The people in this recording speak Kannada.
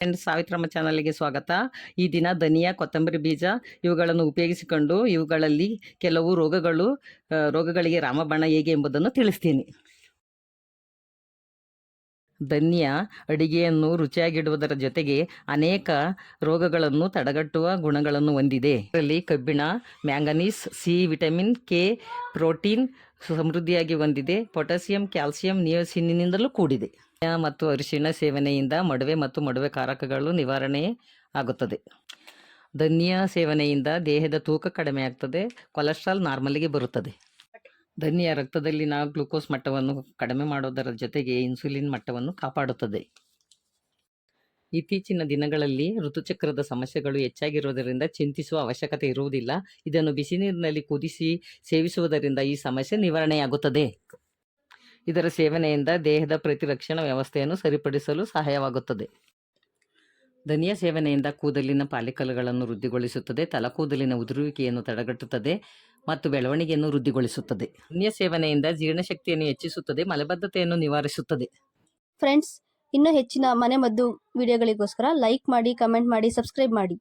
ಫ್ರೆಂಡ್ ಸಾವಿತ್ರಮ್ಮ ಚಾನಲ್ಗೆ ಸ್ವಾಗತ. ಈ ದಿನ ಧನಿಯಾ, ಕೊತ್ತಂಬರಿ ಬೀಜ ಇವುಗಳನ್ನು ಉಪಯೋಗಿಸಿಕೊಂಡು ಇವುಗಳಲ್ಲಿ ಕೆಲವು ರೋಗಗಳು ರೋಗಗಳಿಗೆ ರಾಮಬಾಣ ಹೇಗೆ ಎಂಬುದನ್ನು ತಿಳಿಸ್ತೀನಿ. ಧನ್ಯ ಅಡಿಗೆಯನ್ನು ರುಚಿಯಾಗಿಡುವುದರ ಜೊತೆಗೆ ಅನೇಕ ರೋಗಗಳನ್ನು ತಡೆಗಟ್ಟುವ ಗುಣಗಳನ್ನು ಹೊಂದಿದೆ. ಇದರಲ್ಲಿ ಕಬ್ಬಿಣ, manganese, C vitamin, K protein ಸಮೃದ್ಧಿಯಾಗಿ ಹೊಂದಿದೆ ಪೊಟ್ಯಾಸಿಯಂ, ಕ್ಯಾಲ್ಸಿಯಂ ನಿಯೋಸಿನಿಂದಲೂ ಕೂಡಿದೆ. ಮತ್ತು ಅರಿಶಿಣ ಸೇವನೆಯಿಂದ ಮಡುವೆ ಮತ್ತು ಮಡುವೆ ಕಾರಕಗಳು ನಿವಾರಣೆ ಆಗುತ್ತದೆ. ಧನಿಯ ಸೇವನೆಯಿಂದ ದೇಹದ ತೂಕ ಕಡಿಮೆ ಆಗ್ತದೆ. ಕೊಲೆಸ್ಟ್ರಾಲ್ ನಾರ್ಮಲ್ಗೆ ಬರುತ್ತದೆ. ಧನಿಯ ರಕ್ತದಲ್ಲಿನ ಗ್ಲುಕೋಸ್ ಮಟ್ಟವನ್ನು ಕಡಿಮೆ ಮಾಡೋದರ ಜೊತೆಗೆ ಇನ್ಸುಲಿನ್ ಮಟ್ಟವನ್ನು ಕಾಪಾಡುತ್ತದೆ. ಇತ್ತೀಚಿನ ದಿನಗಳಲ್ಲಿ ಋತುಚಕ್ರದ ಸಮಸ್ಯೆಗಳು ಹೆಚ್ಚಾಗಿರುವುದರಿಂದ ಚಿಂತಿಸುವ ಅವಶ್ಯಕತೆ ಇರುವುದಿಲ್ಲ. ಇದನ್ನು ಬಿಸಿ ನೀರಿನಲ್ಲಿ ಕುದಿಸಿ ಸೇವಿಸುವುದರಿಂದ ಈ ಸಮಸ್ಯೆ ನಿವಾರಣೆಯಾಗುತ್ತದೆ. ಇದರ ಸೇವನೆಯಿಂದ ದೇಹದ ಪ್ರತಿರಕ್ಷಣಾ ವ್ಯವಸ್ಥೆಯನ್ನು ಸರಿಪಡಿಸಲು ಸಹಾಯವಾಗುತ್ತದೆ. ಧನಿಯಾ ಸೇವನೆಯಿಂದ ಕೂದಲಿನ ಪಾಲಿಕಲ್ಗಳನ್ನು ವೃದ್ಧಿಗೊಳಿಸುತ್ತದೆ. ತಲಕೂದಲಿನ ಉದುರುವಿಕೆಯನ್ನು ತಡೆಗಟ್ಟುತ್ತದೆ ಮತ್ತು ಬೆಳವಣಿಗೆಯನ್ನು ವೃದ್ಧಿಗೊಳಿಸುತ್ತದೆ. ಧನಿಯಾ ಸೇವನೆಯಿಂದ ಜೀರ್ಣಶಕ್ತಿಯನ್ನು ಹೆಚ್ಚಿಸುತ್ತದೆ, ಮಲಬದ್ಧತೆಯನ್ನು ನಿವಾರಿಸುತ್ತದೆ. ಫ್ರೆಂಡ್ಸ್ ಇನ್ನೂ ಹೆಚ್ಚಿನ ಮನೆಮದ್ದು ವಿಡಿಯೋಗಳಿಗೋಸ್ಕರ ಲೈಕ್ ಮಾಡಿ ಕಮೆಂಟ್ ಮಾಡಿ ಸಬ್ಸ್ಕ್ರೈಬ್ ಮಾಡಿ.